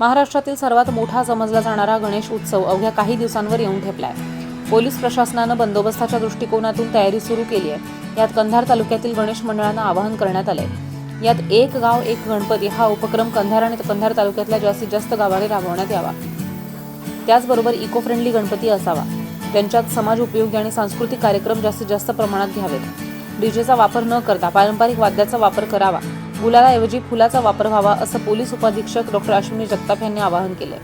महाराष्ट्रातील सर्वात मोठा समजला जाणारा गणेश उत्सव अवघ्या काही दिवसांवर येऊन ठेपलाय. पोलीस प्रशासनानं बंदोबस्ताच्या दृष्टिकोनातून तयारी सुरू केली आहे. यात कंधार तालुक्यातील गणेश मंडळांना आवाहन करण्यात आलंय. यात एक गाव एक गणपती हा उपक्रम कंधार आणि कंधार तालुक्यातल्या जास्तीत जास्त गावाने राबवण्यात यावा. त्याचबरोबर इको फ्रेंडली गणपती असावा. त्यांच्यात समाज उपयोगी आणि सांस्कृतिक कार्यक्रम जास्तीत जास्त प्रमाणात घ्यावेत. डीजेचा वापर न करता पारंपरिक वाद्याचा वापर करावा. गुलालाऐवजी फुलाचा वापर व्हावा असं पोलीस उपाधीक्षक डॉक्टर अश्विनी जगताप यांनी आवाहन केलंय.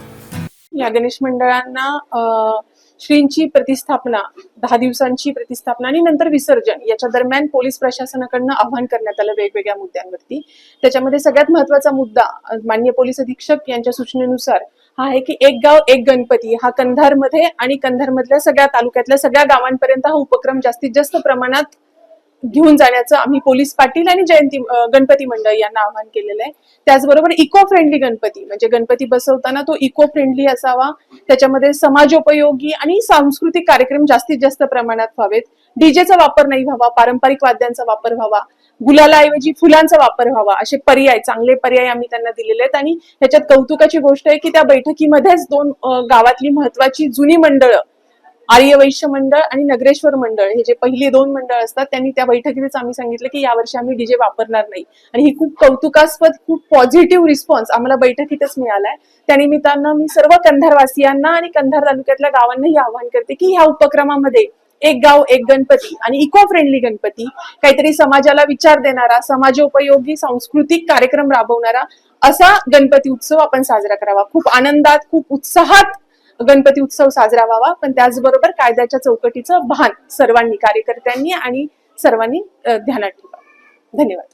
या गणेश मंडळांना श्रींची प्रतिस्थापना दहा दिवसांची प्रतिस्थापना आणि नंतर विसर्जन याच्या दरम्यान पोलीस प्रशासनाकडनं आव्हान करण्यात आलं वेगवेगळ्या मुद्द्यांवरती. त्याच्यामध्ये सगळ्यात महत्त्वाचा मुद्दा मान्य माननीय पोलीस अधीक्षक यांच्या सूचनेनुसार हा आहे की एक गाव एक गणपती हा कंधारमध्ये आणि कंधारमधल्या सगळ्या तालुक्यातल्या सगळ्या गावांपर्यंत हा उपक्रम जास्तीत जास्त प्रमाणात घेऊन जाण्याचं आम्ही पोलीस पाटील आणि जयंती गणपती मंडळ यांना आवाहन केलेलं आहे. त्याचबरोबर इको फ्रेंडली गणपती म्हणजे गणपती बसवताना तो इको फ्रेंडली असावा. त्याच्यामध्ये समाजोपयोगी आणि सांस्कृतिक कार्यक्रम जास्तीत जास्त प्रमाणात व्हावेत. डीजेचा वापर नाही व्हावा पारंपरिक वाद्यांचा वापर व्हावा गुलालाऐवजी फुलांचा वापर व्हावा असे पर्याय चांगले पर्याय आम्ही त्यांना दिलेले आहेत. आणि ह्याच्यात कौतुकाची गोष्ट आहे की त्या बैठकीमध्येच दोन गावातली महत्वाची जुनी मंडळं आर्यवैश्य मंडळ आणि नगरेश्वर मंडळ हे जे पहिली दोन मंडळ असतात त्यांनी त्या बैठकीतच आम्ही सांगितलं की यावर्षी आम्ही डीजे वापरणार नाही. आणि ही खूप कौतुकास्पद खूप पॉझिटिव्ह रिस्पॉन्स आम्हाला बैठकीतच मिळालाय. त्यानिमित्तानं मी सर्व कंधारवासियांना आणि कंधार तालुक्यातल्या गावांनाही आवाहन करते की ह्या उपक्रमामध्ये एक गाव एक गणपती आणि इको फ्रेंडली गणपती काहीतरी समाजाला विचार देणारा समाजोपयोगी सांस्कृतिक कार्यक्रम राबवणारा असा गणपती उत्सव आपण साजरा करावा. खूप आनंदात खूप उत्साहात गणपती उत्सव साजरा व्हावा. पण त्याचबरोबर कायद्याच्या चौकटीचं भान सर्वांनी कार्यकर्त्यांनी आणि सर्वांनी ध्यानात ठेवा धन्यवाद.